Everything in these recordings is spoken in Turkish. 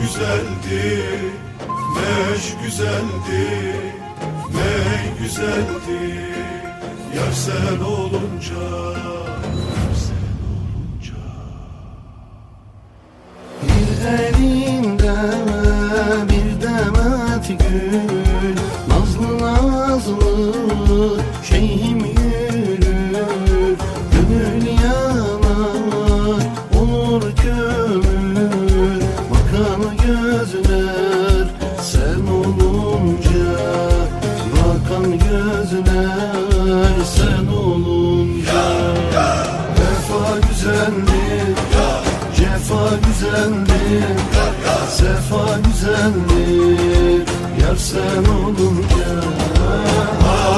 güzeldi, meş güzeldi, ney güzeldi. Yar sen olunca, yar sen olunca. Bir elinde bir demet gül Nazlı nazlı şeyhim yürür Gönül yanar olur kömür güzeldir Sefa güzeldir Yar sen olunca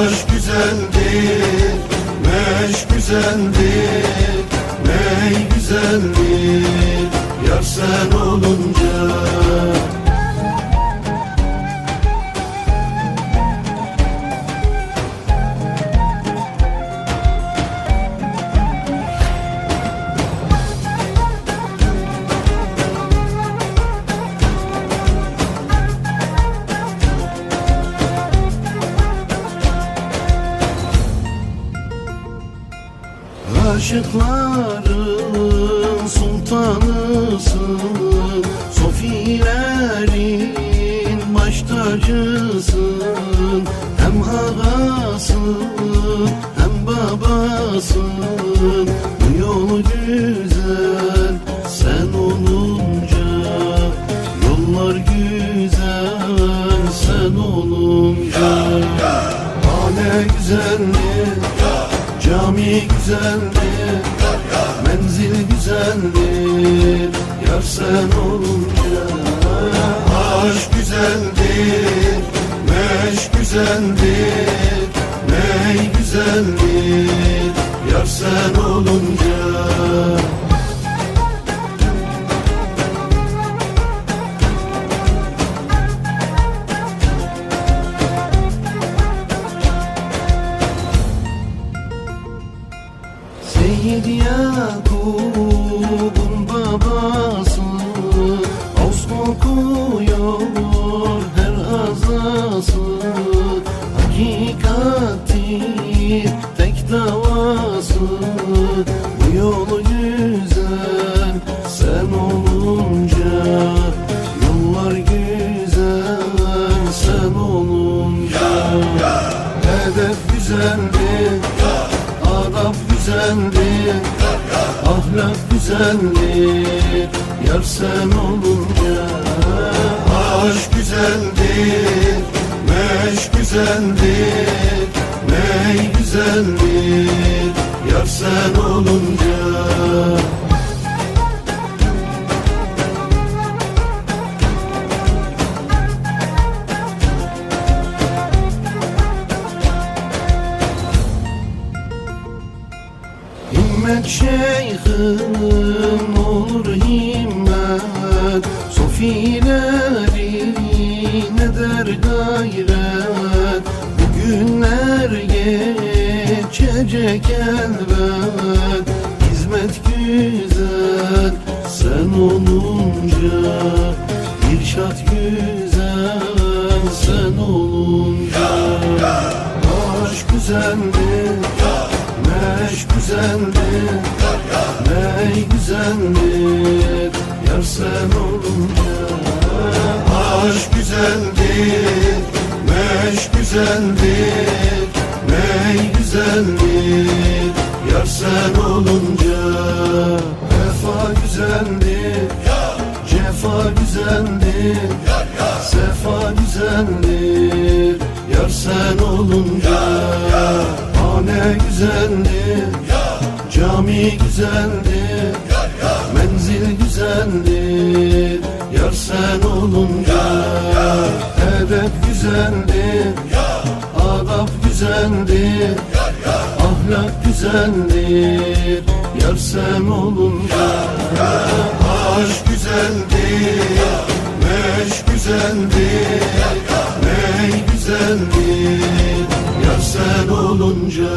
Aşk güzeldir, meş güzeldir, ney güzeldir. Yar sen olunca. Aşıkların sultanısın Sofilerin baş tacısın Hem ağasın hem babasın. Bu yol güzel sen olunca Yollar güzel sen olunca. Güzeldir Cami güzeldir, menzil güzeldir Yar sen olunca Aşk güzeldir, meş güzeldir, ney güzeldir. Yar sen olunca. Seyyid Yakub'un babası. Ağustos kokuyor her azası. Hakikati tek davası. Bu yolu güzel güzeldir Ahlak güzeldir Yar sen olunca Aşk güzeldir, meş güzeldir, ney güzeldir. Yar sen olunca. Himmet şeyhim olur himmet? Sofileri ne der gayret. Bu günler geçecek elbet. Hizmet güzel sen olunca İrşat güzel sen olunca. Aşk güzeldir güzeldir. Ney güzeldir. Yar sen olunca Aşk güzeldir, meş güzeldir, ney güzeldir. Yar sen olunca. Vefa güzeldir. Cefa güzeldir. Sefa güzeldir. Yar sen olunca Hane güzeldir Cami güzeldi Menzil güzeldi. Yar sen olunca Hedef güzeldi Adab güzeldi Ahlak güzeldir Yar sen olunca Aşk güzeldir Meş güzeldir Ney güzeldir Yar sen olunca